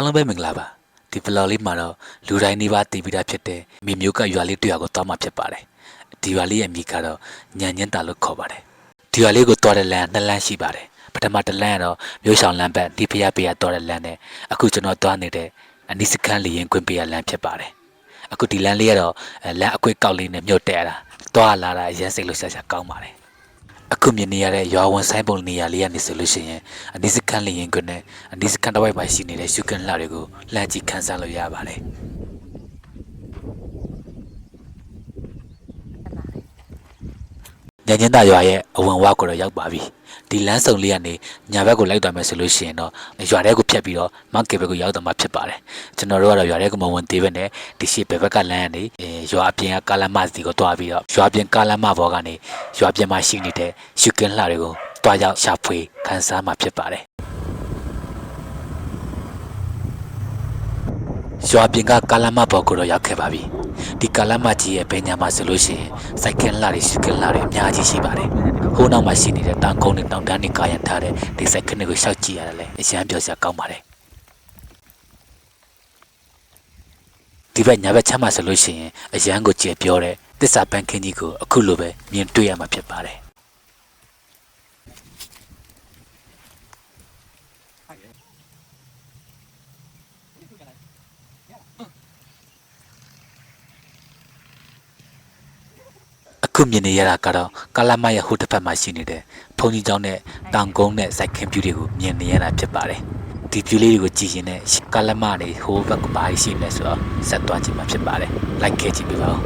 အားလုံးပဲမင်္ဂလာပါဒီ vlog လေးမှာတော့လူတိုင်းနေပါတည်ပြီးသားဖြစ်တဲ့မိမျိုးကရွာလေးတွေ့ရကိုတောင်းမှဖြစ်ပါတယ်ဒီရွာလေးရဲ့အမည်ကတော့ညံညင်းတာလို့ခေါ်ပါတယ်ဒီရွာလေးကိုတွားတဲ့လမ်းနှစ်လမ်းရှိပါတယ်ပထမတစ်လမ်းကတော့မြို့ဆောင်လမ်းဘက်ဒီဖျားပေးရတွားတဲ့လမ်းနဲ့အခုကျွန်တော်တွားနေတဲ့အနိစခန်းလီရင်ကွင်းပေးရလမ်းဖြစ်ပါတယ်အခုဒီလမ်းလေးကတော့အဲလမ်းအကွေ့ကောက်လေးနဲ့မြုပ်တက်ရတာတွားလာတာအရင်စိတ်လို့ဆက်ဆက်ကောင်းပါတယ် အခုမြင်နေရတဲ့ရွာဝန်ဆိုင်ပုံနေရာလေးကနေဆိုလို့ရှိရင်အနိစခန်းလျင်ကွန်းနဲ့အနိစခန်းတစ်ဝိုက်မှာရှိနေတဲ့ရှုကန်လှတွေကိုလှမ်းကြည့်ခန်းစားလို့ရပါတယ်။ ညညင်းသားရွာရဲ့အဝင်ဝကိုတော့ရောက်ပါပြီ။ဒီလမ်းစုံလေးကနေညာဘက်ကိုလိုက်သွားမယ်ဆိုလို့ရှိရင်တော့ရွာထဲကိုဖြတ်ပြီးတော့မောင်ကေဘက်ကိုရောက်တော့မှဖြစ်ပါတယ်။ကျွန်တော်တို့ကတော့ရွာထဲကိုမဝင်သေးဘဲနဲ့ဒီရှိဘက်ဘက်ကလမ်းကနေအဲရွာအပြင်ကကာလမစီကိုတွားပြီးတော့ရွာပြင်ကာလမဘောကနေရွာပြင်မှာရှိနေတဲ့ရှုကင်းလှတွေကိုတွားရောက်ရှာဖွေခန်းစားမှဖြစ်ပါတယ်။ရွာပြင်ကကာလမဘောကိုတော့ရောက်ခဲ့ပါပြီ။ ဒီကာလမကြီးရဲ့ဘယ်ညာမှာဆိုလို့ရှိရင်စိုက်ကင်းလှတွေရှုကင်းလှတွေအများကြီးရှိပါတယ်။ဟိုးနောက်မှာရှိနေတဲ့တောင်ကုန်းတွေတောင်တန်းတွေကာရံထားတဲ့ဒီစိုက်ကင်းတွေကိုရှောက်ကြည့်ရတယ်လေအရန်ပြောစရာကောင်းပါတယ်။ဒီဘက်ညာဘက်ချမ်းမှာဆိုလို့ရှိရင်အရန်ကိုကြည်ပြောတဲ့တစ္ဆာပန်းခင်းကြီးကိုအခုလိုပဲမြင်တွေ့ရမှာဖြစ်ပါတယ်။ အခုမြင်နေရတာကတော့ကာလာမရဲ့ဟိုတစ်ဖက်မှာရှိနေတဲ့ဘုံကြီးကျောင်းနဲ့တောင်ကုန်းနဲ့စိုက်ခင်းပြူတွေကိုမြင်နေရတာဖြစ်ပါတယ်။ဒီပြူလေးတွေကိုကြည့်ရင်လည်းကာလာမနေဟိုဘက်ကဘာရှိနေလဲဆိုတော့ဆက်သွားကြည့်မှာဖြစ်ပါတယ်။လိုက်ခဲ့ကြည့်ပြပါဦး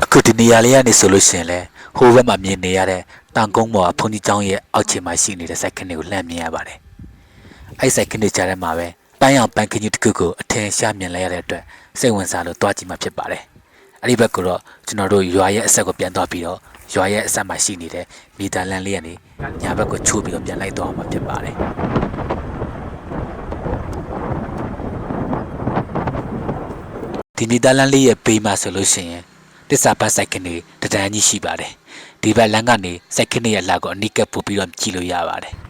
။အခုဒီနေရာလေးကနေဆိုလို့ရှိရင်လေဟိုဘက်မှာမြင်နေရတဲ့တောင်ကုန်းပေါ်ကဘုံကြီးကျောင်းရဲ့အောက်ခြေမှာရှိနေတဲ့စိုက်ခင်းတွေကိုလှမ်းမြင်ရပါတယ်။အဲ့စိုက်ခင်းတွေကြားထဲမှာပဲ ပန်းရောင်ပန်းခင်းကြီးတစ်ခုကိုအထင်ရှားမြင်လဲရတဲ့အတွက်စိတ်ဝင်စားလို့တွားကြည့်မှဖြစ်ပါတယ်။အဲ့ဒီဘက်ကတော့ကျွန်တော်တို့ရွာရဲ့အဆက်ကိုပြန်သွားပြီးတော့ရွာရဲ့အဆက်မှာရှိနေတဲ့မီတာလန်လေးကနေညာဘက်ကိုချိုးပြီးတော့ပြန်လိုက်သွားအောင်မှဖြစ်ပါတယ်။ဒီမီတာလန်လေးရဲ့ဘေးမှာဆိုလို့ရှိရင်တစ္ဆာပတ်စိုက်ခင်းတွေတဒန်းကြီးရှိပါတယ်။ဒီဘက်လမ်းကနေစိုက်ခင်းတွေရဲ့လက်ကိုအနိကပ်ပို့ပြီးတော့ကြည့်လို့ရပါတယ်။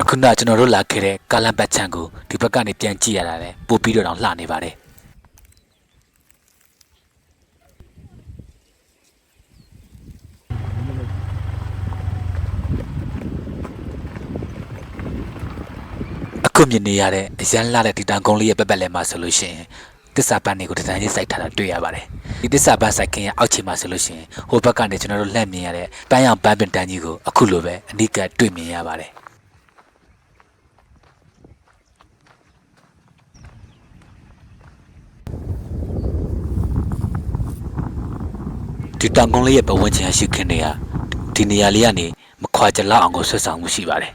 အခု နကျွန်တော်တို့လာခဲ့တဲ့ကာလန်ပတ်ချန်ကိုဒီဘက်ကနေပြန်ကြည့်ရတာလေပို့ပြီးတော့တော့လှနေပါတယ်အခုမြင်နေရတဲ့အရန်လှတဲ့ဒီတန်ကုန်းလေးရဲ့ပက်ပက်လဲမှာဆိုလို့ရှိရင်တစ္ဆာပန်းတွေကိုတန်းကြီးစိုက်ထားတာတွေ့ရပါတယ်ဒီတစ္ဆာပန်းစိုက်ခင်းရဲ့အောက်ခြေမှာဆိုလို့ရှိရင်ဟိုဘက်ကနေကျွန်တော်တို့လှည့်မြင်ရတဲ့ပန်းရောင်ပန်းပင်တန်းကြီးကိုအခုလိုပဲအနိကတွေ့မြင်ရပါတယ် ဒီတောင်ကုန်းလေးရဲ့ပတ်ဝန်းကျင်ရှိခင်တွေကဒီနေရာလေးကနေမခွာကြလောက်အောင်ကိုဆွတ်ဆောင်မှုရှိပါတယ်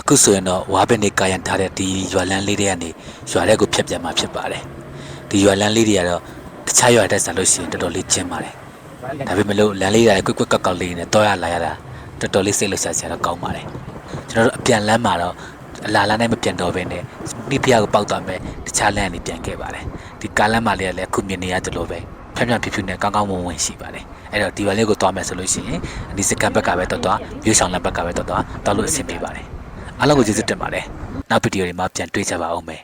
အခုဆိုရင်တော့ဝါဘက်နေကာယံထားတဲ့ဒီရွာလန်းလေးတွေကနေရွာထဲကိုဖြတ်ပြန်มาဖြစ်ပါတယ်ဒီရွာလန်းလေးတွေကတော့တခြားရွာတက်ဆန်လို့ရှိရင်တော်တော်လေးကျင်းပါတယ်ဒါပေမဲ့လို့လမ်းလေးတိုင်းကွက်ကွက်ကောက်ကောက်လေးနဲ့တော့ရလာရတာ တော်တော်လေးစိတ်လှုပ်ရှားစရာတော့ကောင်းပါတယ်ကျွန်တော်တို့အပြန်လမ်းမှာတော့အလာလမ်းနဲ့မပြန်တော့ဘဲနဲ့နိဖျားကိုပောက်သွားမယ်တခြားလမ်းကနေပြန်ခဲ့ပါတယ်ဒီကားလမ်းမှာလေးကလည်းအခုမြင်နေရတယ်လို့ပဲဖြန့်ဖြန့်ဖြူဖြူနဲ့ကောင်းကောင်းမွန်မွန်ရှိပါတယ်အဲ့တော့ဒီဘက်လေးကိုသွားမယ်ဆိုလို့ရှိရင်အဒီစကန်ဘက်ကပဲတော့သွားမြို့ဆောင်လမ်းဘက်ကပဲတော့သွားတော့လို့အဆင်ပြေပါတယ်အားလုံးကိုကျေးဇူးတင်ပါတယ်နောက်ဗီဒီယိုတွေမှာပြန်တွေ့ကြပါဦးမယ်